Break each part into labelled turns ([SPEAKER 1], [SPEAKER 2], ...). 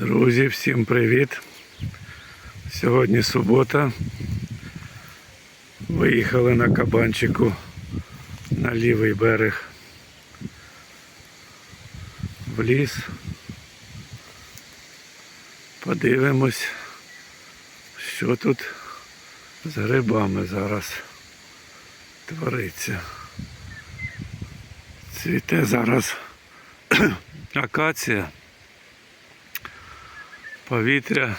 [SPEAKER 1] Друзі, всім привіт! Сьогодні субота. Виїхали на кабанчику на лівий берег в ліс. Подивимось, що тут з грибами зараз твориться. Цвіте зараз акація. Повітря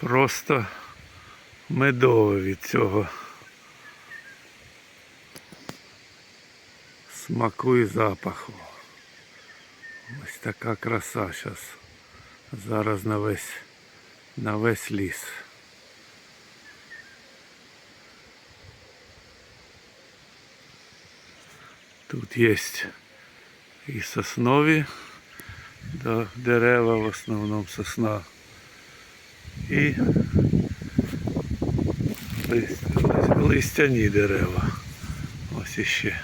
[SPEAKER 1] просто медове від цього смаку і запаху. Ось така краса зараз. Зараз на весь, на весь ліс. Тут є і соснові да, дерева, в основному сосна. І лист- листяні дерева. Ось іще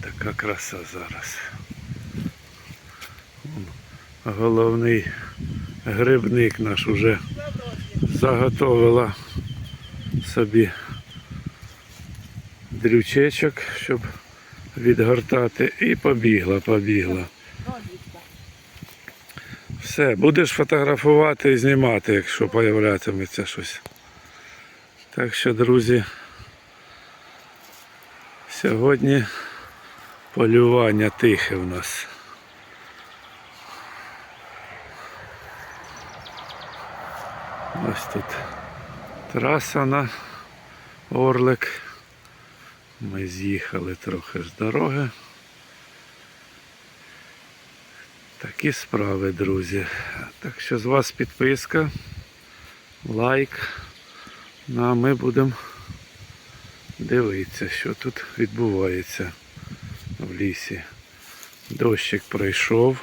[SPEAKER 1] така краса зараз. Головний грибник наш уже заготовила собі дрючечок, щоб відгортати, і побігла, побігла. Все, будеш фотографувати і знімати, якщо появлятиметься щось. Так що, друзі, сьогодні полювання тихе в нас. Ось тут траса на Орлик. Ми з'їхали трохи з дороги. Такі справи, друзі. Так що з вас підписка, лайк. Ну а ми будемо дивитися, що тут відбувається в лісі. Дощик пройшов.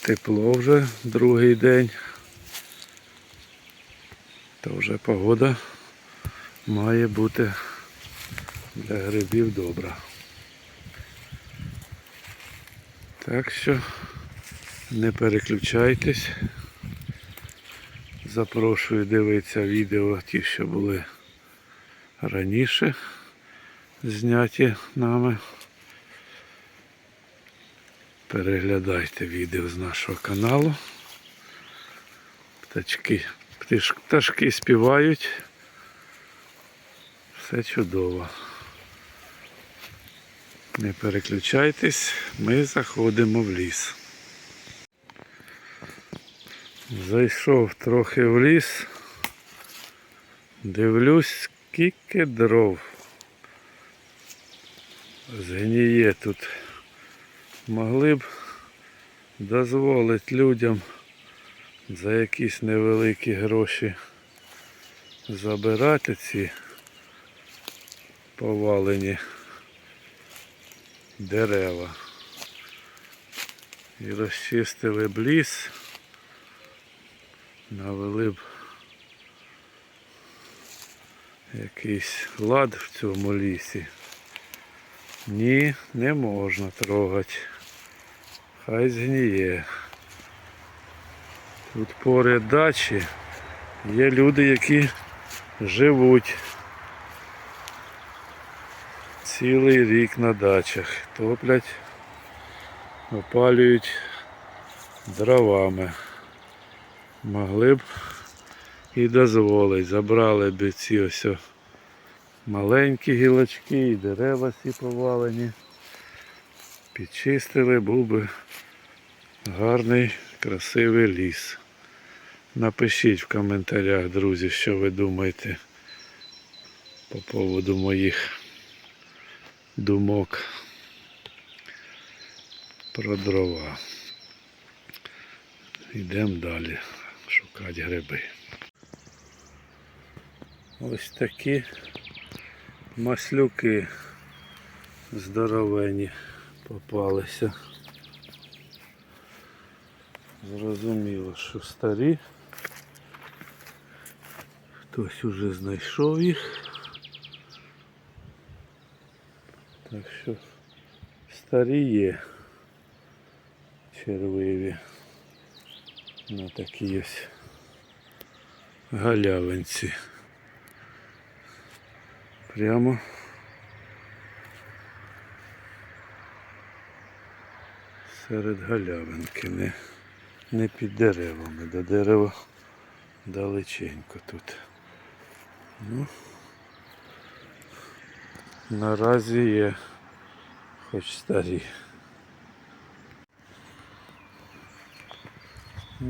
[SPEAKER 1] Тепло вже другий день. То вже погода має бути для грибів добра. Так що не переключайтесь. Запрошую дивитися відео ті, що були раніше зняті нами. Переглядайте відео з нашого каналу. Птачки, пташки співають. Все чудово. Не переключайтесь, ми заходимо в ліс. Зайшов трохи в ліс. Дивлюсь, скільки дров. Згніє тут. Могли б дозволити людям за якісь невеликі гроші забирати ці повалені дерева. І розчистили б ліс, навели б якийсь лад в цьому лісі. Ні, не можна трогати. Хай згніє. Тут поряд дачі є люди, які живуть цілий рік на дачах. Топлять, опалюють дровами. Могли б і дозволить. Забрали б ці ось маленькі гілочки і дерева всі повалені. Підчистили, був би гарний, красивий ліс. Напишіть в коментарях, друзі, що ви думаєте по поводу моїх думок про дрова. Йдемо далі шукати гриби. Ось такі маслюки здоровені попалися. Зрозуміло, що старі. Хтось уже знайшов їх. Так що Старі є червиві на такій ось галявинці. Прямо серед галявинки, не, не під деревами, до дерева далеченько тут. Ну, наразі є хоч старі.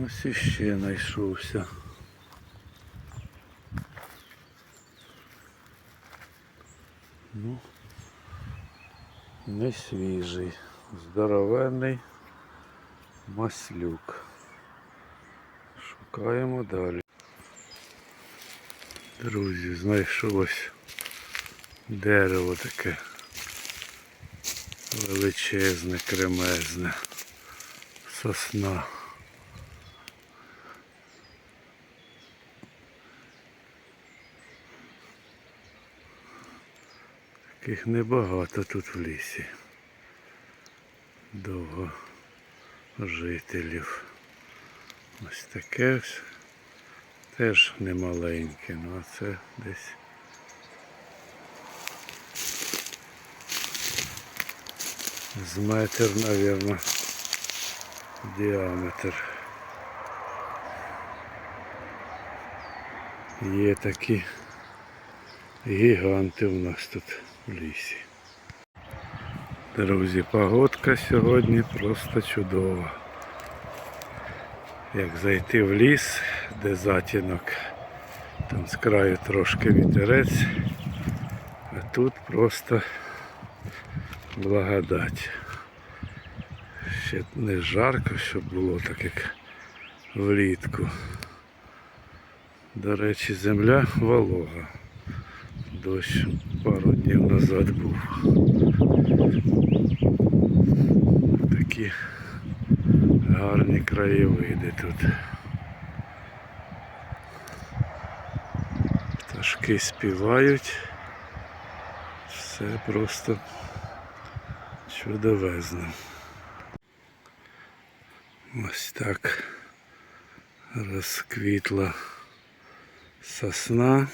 [SPEAKER 1] Ось іще знайшовся. Ну, не свіжий, здоровенний маслюк. Шукаємо далі. Друзі, знайшов ось дерево таке величезне, кремезне, сосна. Таких небагато тут в лісі. Довго жителів. Ось таке ось теж немаленьке, ну а це десь. З метр, мабуть, діаметр. Є такі гіганти у нас тут в лісі. Друзі, погодка сьогодні просто чудова. Як зайти в ліс, де затінок, там з краю трошки вітерець, а тут просто благодать. Ще не жарко, щоб було так як влітку. До речі, земля волога. Дощ пару днів назад був. Такі гарні краєвиди тут. Пташки співають. Все просто чудовезно. Ось так розквітла сосна.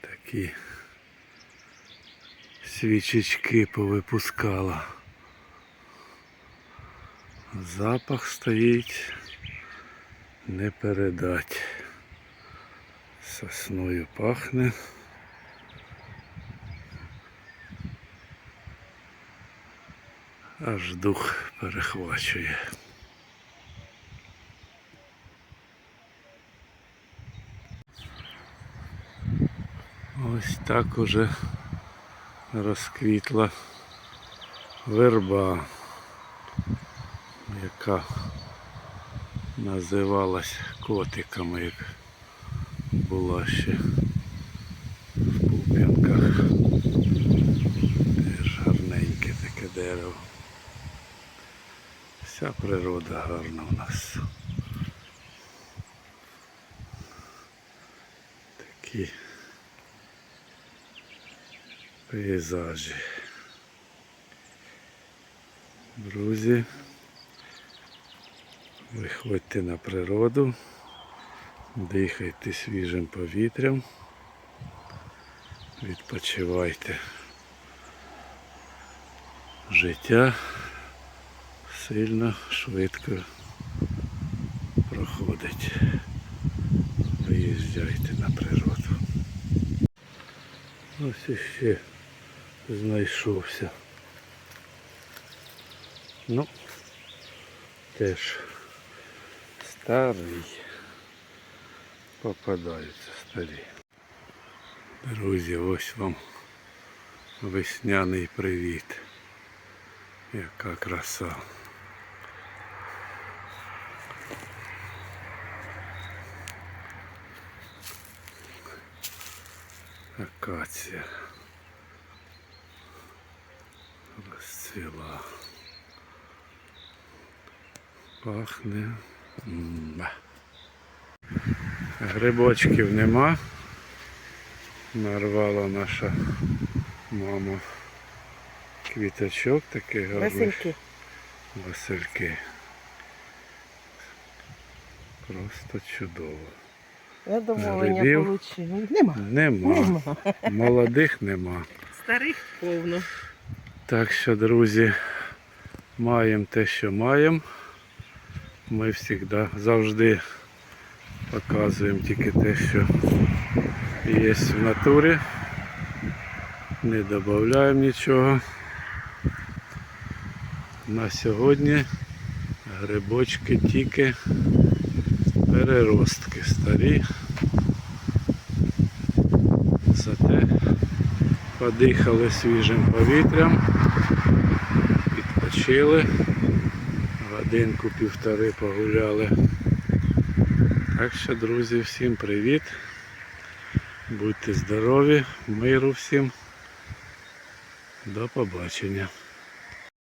[SPEAKER 1] Такі свічечки повипускала. Запах стоїть не передать. Сосною пахне. Аж дух перехвачує. Ось так уже розквітла верба, яка називалась котиками, як була ще в Пуп'янках. Теж гарненьке таке дерево. Вся гарна у нас. Такі пейзажі. Друзі, виходьте на природу, дихайте свіжим повітрям, відпочивайте. Життя сильно швидко проходить. Виїжджайте на природу. Ось іще знайшовся. Ну, теж старий. Попадаються старі. Друзі, ось вам весняний привіт. Яка краса. Акація розцвіла. Пахне. м Грибочків нема. Нарвала наша мама квіточок такий гарний.
[SPEAKER 2] Васильки.
[SPEAKER 1] Васильки. Просто чудово.
[SPEAKER 2] Задоволення
[SPEAKER 1] Грибів?
[SPEAKER 2] отримали. Нема.
[SPEAKER 1] Нема.
[SPEAKER 2] Нема.
[SPEAKER 1] Молодих нема.
[SPEAKER 2] Старих повно.
[SPEAKER 1] Так що, друзі, маємо те, що маємо. Ми завжди, завжди показуємо тільки те, що є в натурі. Не додаємо нічого. На сьогодні грибочки тільки переростки старі. Зате подихали свіжим повітрям, відпочили, годинку-півтори погуляли. Так що, друзі, всім привіт. Будьте здорові, миру всім. До побачення.